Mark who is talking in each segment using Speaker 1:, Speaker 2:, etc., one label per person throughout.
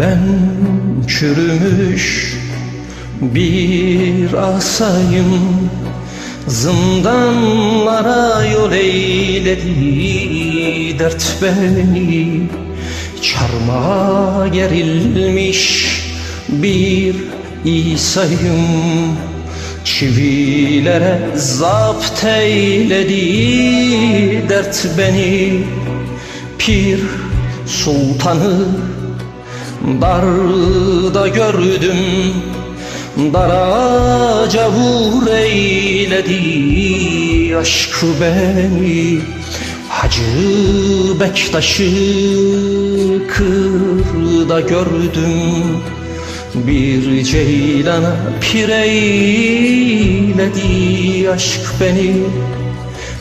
Speaker 1: Ben çürümüş bir asayım Zindanlara yol eyledi dert beni Çarmıha gerilmiş bir İsa'yım. Çivilere zapt eyledi dert beni Pir sultanı Darda gördüm Daraca vur eyledi aşk beni. Hacı Bektaş'ı kırda gördüm Bir ceylana pir eyledi aşk beni.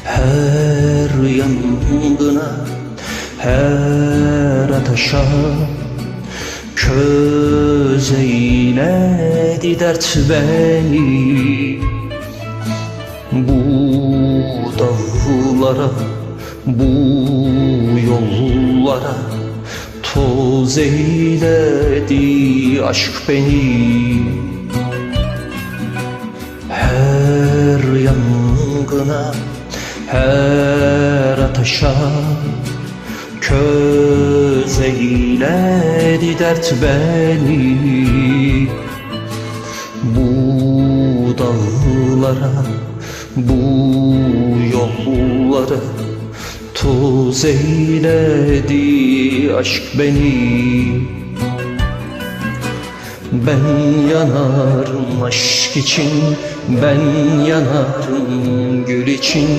Speaker 1: Her yangına her ateşe Köz eyledi dert beni. Bu dağlara Bu yollara Toz eyledi aşk beni. Her yangına Her ateşe Köz eyledi dert beni? Bu dağlara Bu yollara Toz eyledi aşk beni. Ben yanarım aşk için Ben yanarım gül için.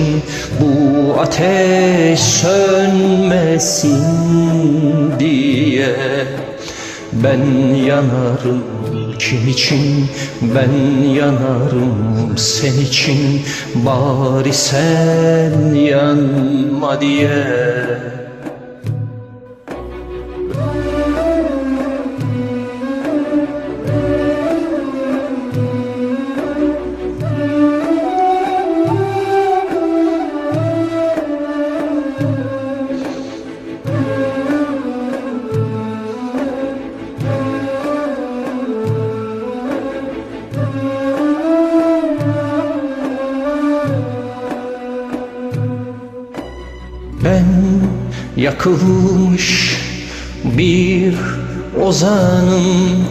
Speaker 1: Bu ateş sönmesin diye. Ben yanarım kim için? Ben yanarım sen için. Bari sen yanma diye yakılmış bir ozanım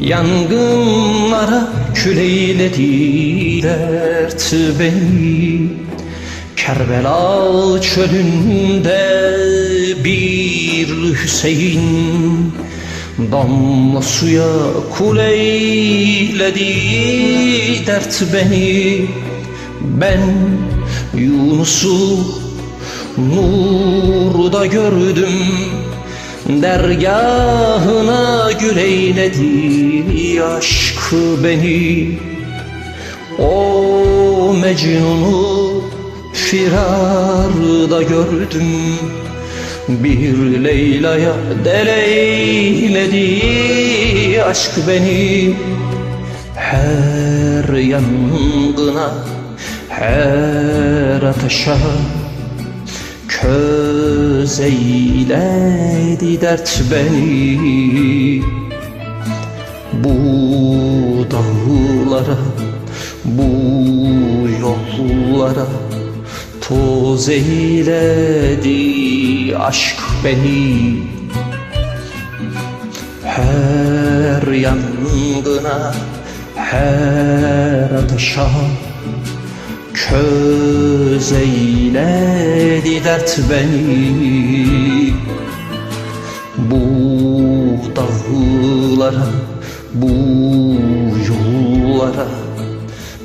Speaker 1: Yangınlara kül eyledi dert beni. Kerbela çölünde bir Hüseyin Damla suya kul eyledi dert beni. Ben Yunus'u Nurda gördüm Dergahına gül eyledi aşk beni. O Mecnun'u firarda gördüm Bir Leyla'ya deleyledi aşk beni. Her yangına her ateşe Köz eyledi dert beni. Bu dağlara Bu yollara Toz eyledi aşk beni. Her yangına Her ateşe Köz eyledi dert beni Bu dağlara Bu yollara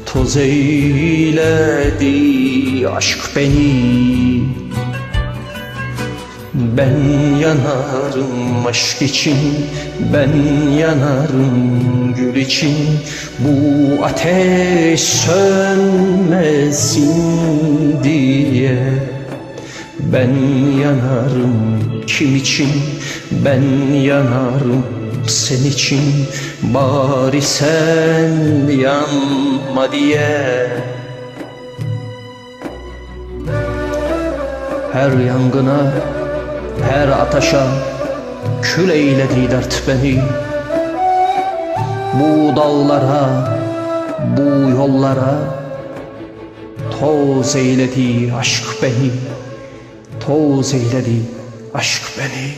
Speaker 1: Toz eyledi aşk beni Ben yanarım aşk için Ben yanarım gül için. Bu ateş sönmesin diye Ben yanarım. Kim için Ben yanarım? Sen için. Bari sen yanma diye. Her yangına, her ateşe Kül eyledi dert beni. Bu dağlara Bu yollara Toz eyledi aşk beni Toz eyledi aşk beni